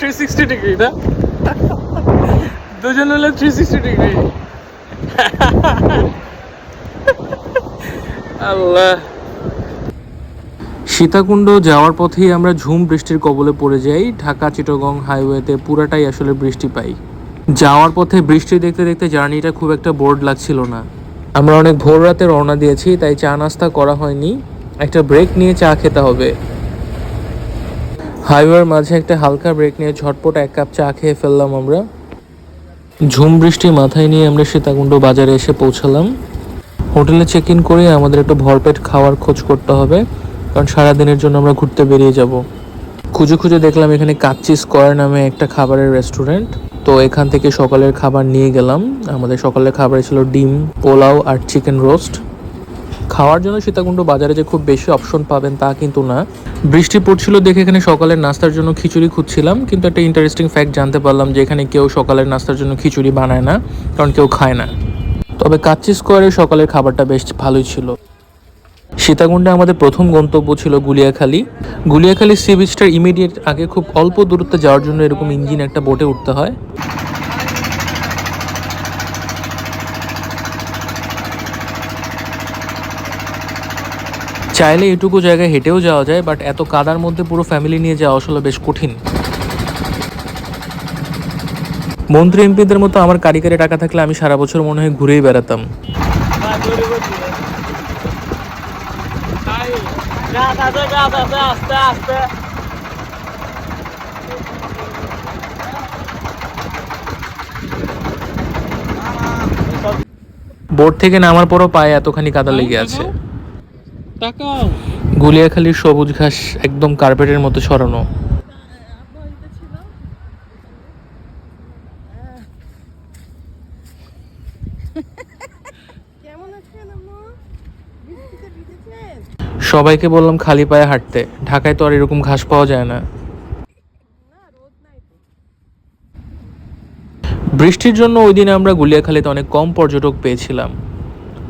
Three sixty না? দুজন হলে থ্রি সিক্সটি আল্লাহ। সীতাকুণ্ড যাওয়ার পথেই আমরা ঝুম বৃষ্টির কবলে পড়ে যাই। ঢাকা, চিটগং হাইওয়েতে পুরাটাই আসলে বৃষ্টি পাই। যাওয়ার পথে বৃষ্টি দেখতে দেখতে জার্নিটা খুব একটা বোর্ড লাগছিল না। আমরা অনেক ভোর রাতে রওনা দিয়েছি, তাই চা নাস্তা করা হয়নি। একটা ব্রেক নিয়ে চা খেতে হবে। হাইওয়ের মাঝে একটা হালকা ব্রেক নিয়ে ঝটপট এক কাপ চা খেয়ে ফেললাম আমরা। ঝুম বৃষ্টি মাথায় নিয়ে আমরা সীতাকুণ্ড বাজারে এসে পৌঁছালাম। হোটেলে চেক ইন করে আমাদের একটু ভরপেট খাওয়ার খোঁজ করতে হবে, কারণ সারাদিনের জন্য আমরা ঘুরতে বেরিয়ে যাব। খুঁজে খুঁজে দেখলাম এখানে কাচ্চি স্কোয়ার নামে একটা খাবারের রেস্টুরেন্ট তো এখান থেকে সকালের খাবার নিয়ে গেলাম। আমাদের সকালের খাবারে ছিল ডিম, পোলাও আর চিকেন রোস্ট খাওয়ার জন্য সীতাকুণ্ড বাজারে যে খুব বেশি অপশন পাবেন তা কিন্তু না। বৃষ্টি পড়ছিল দেখে এখানে সকালের নাস্তার জন্য খিচুড়ি খুঁজছিলাম, কিন্তু একটা ইন্টারেস্টিং ফ্যাক্ট জানতে পারলাম যে এখানে কেউ সকালের নাস্তার জন্য খিচুড়ি বানায় না, কারণ কেউ খায় না। তবে কাচ্চি স্কোয়ারে সকালের খাবারটা বেশ ভালোই ছিল। সীতাকুণ্ডে আমাদের প্রথম গন্তব্য ছিল গুলিয়াখালী। গুলিয়াখালী সি বিচটার ইমিডিয়েট আগে খুব অল্প দূরত্বে যাওয়ার জন্য এরকম ইঞ্জিন একটা বোটে উঠতে হয়। চাইলে এটুকু জায়গায় হেঁটেও যাওয়া যায় বাট এত কাদার মধ্যে পুরো ফ্যামিলি নিয়ে যাওয়া আসলে বেশ কঠিন। মন্ত্রী এমপিদের মতো আমার কারিগরে টাকা থাকলে আমি সারা বছর মনে হয় ঘুরেই বেড়াতাম। বোট থেকে নামার পরও পায়ে এতখানি কাদা লেগে আছে। তাকাও। গুলিয়াখালীর সবুজ ঘাস একদম কার্পেটের মতো ছড়ানো। সবাইকে বললাম খালি পায়ে হাঁটতে। ঢাকায় তো আর এরকম ঘাস পাওয়া যায় না। বৃষ্টির জন্য ওই দিন আমরা গুলিয়াখালীতে অনেক কম পর্যটক পেয়েছিলাম।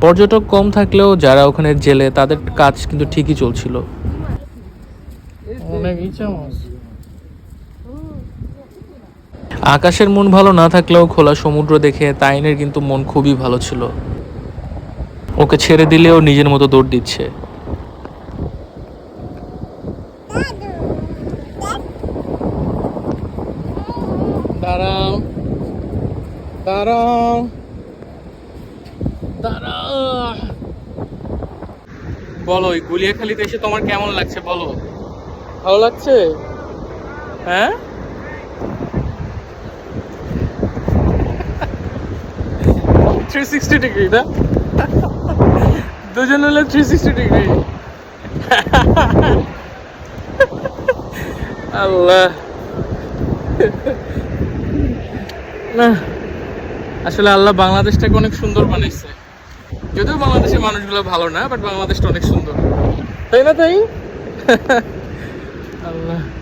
পর্যটক কম থাকলেও যারা ওখানে জেলে তাদের কাজ কিন্তু ঠিকই চলছিল। আকাশের মন ভালো না থাকলেও খোলা সমুদ্র দেখে তাইনের কিন্তু মন খুবই ভালো ছিল। ওকে ছেড়ে দিলেও নিজের মতো দৌড় দিচ্ছে। দাঁড়াও। দাঁড়াও। বলো ওই গুলিয়াখালীতে এসে তোমার কেমন লাগছে বলো। ভালো লাগছে? হ্যাঁ? থ্রি সিক্সটি ডিগ্রি না? দুজন হলে থ্রি সিক্সটি ডিগ্রি আল্লাহ। না। আসলে আল্লাহ বাংলাদেশটাকে অনেক সুন্দর বানাইছে। যদিও বাংলাদেশের মানুষগুলো ভালো না বাট বাংলাদেশটা অনেক সুন্দর। তাই না, তাই?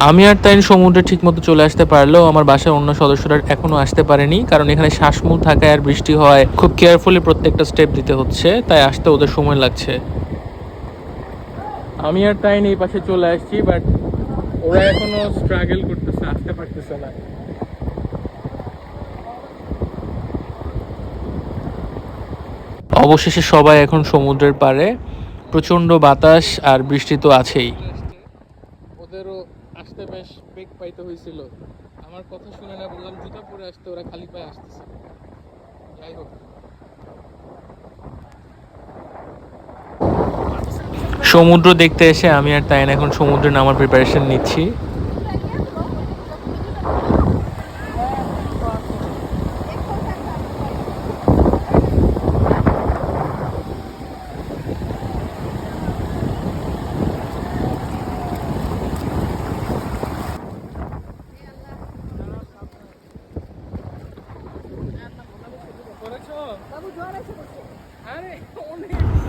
আমি আর তাই সমুদ্রে ঠিক মতো চলে আসতে পারলেও আমার বাসার অন্য সদস্যরা এখনও আসতে পারেনি, কারণ এখানে শ্বাসমূল থাকায় আর বৃষ্টি হয়। খুব কেয়ারফুলি প্রত্যেকটা স্টেপ দিতে হচ্ছে, তাই আসতে ওদের সময় লাগছে। আমি আর তাই এই পাশে চলে আসছি বাট ওরা এখনও স্ট্রাগল করতেছে, আসতে পারতেছে না। অবশেষে সবাই এখন সমুদ্রের পাড়ে। প্রচণ্ড বাতাস আর বৃষ্টি তো আছেই। ওদেরও আসতে বেশ বেগ পাইতে হয়েছিল। আমার কথা শুনে না বললাম জুতা পরে আসতে ওরা খালি পায়ে আসতেছে। যাই হোক। সমুদ্র দেখতে এসে আমি আর তাইন এখন সমুদ্রে নামার প্রিপারেশন নিচ্ছি।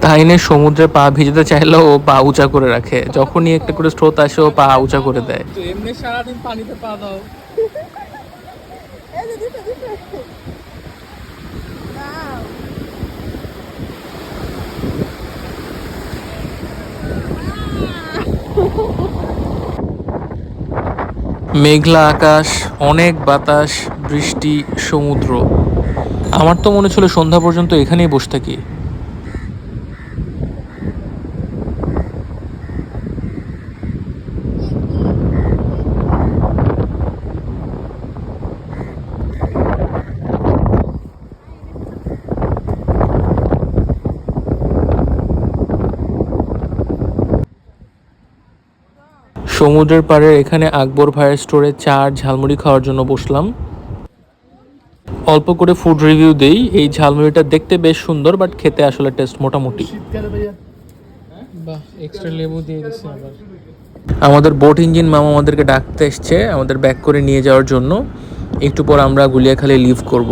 তাইনে সমুদ্রে পা ভিজাতে চাইলেও ও পা উঁচা করে রাখে। যখনই একটা করে স্রোত আসে ও পা উঁচা করে দেয়। এমনি সারাদিন পানিতে পা দাও। মেঘলা আকাশ অনেক বাতাস বৃষ্টি সমুদ্র। আমার তো মনে ছিল সন্ধ্যা পর্যন্ত এখানেই বসে থাকি। সমুদ্রের পাড়ে এখানে আকবর ভাইয়ের স্টোরে চা আর ঝালমুড়ি খাওয়ার জন্য বসলাম। অল্প করে ফুড রিভিউ দেই। এই ঝালমুড়িটা দেখতে বেশ সুন্দর বাট খেতে আসলে টেস্ট মোটামুটি। এক্সট্রা লেবু দিয়ে দিছে আবার। আমাদের বোট ইঞ্জিন মামা আমাদেরকে ডাকতে এসছে আমাদের ব্যাক করে নিয়ে যাওয়ার জন্য। একটু পর আমরা গুলিয়াখালি লিভ করব।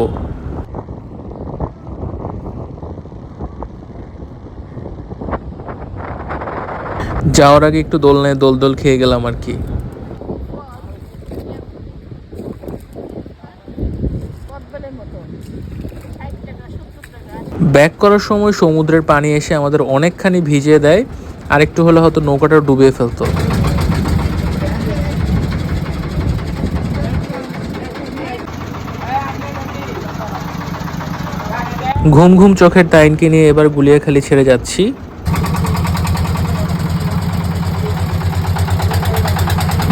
যাওয়ার আগে একটু দোলনায় দোল দোল খেয়ে গেলাম আর কি কদবেলের মতো ষাট টাকা সত্তর টাকা ব্যাক করার সময় সমুদ্রের পানি এসে আমাদের অনেকখানি ভিজিয়ে দেয় আর একটু হলে হয়তো নৌকাটা ডুবিয়ে ফেলতো। ঘুম ঘুম চোখের টাইনকে নিয়ে এবার গুলিয়াখালি ছেড়ে যাচ্ছি।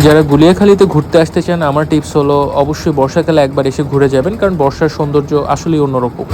যারা গুলিয়াখালীতে ঘুরতে আসতে চান, আমার টিপস হলো অবশ্যই বর্ষাকালে একবার এসে ঘুরে যাবেন, কারণ বর্ষার সৌন্দর্য আসলেই অন্যরকম।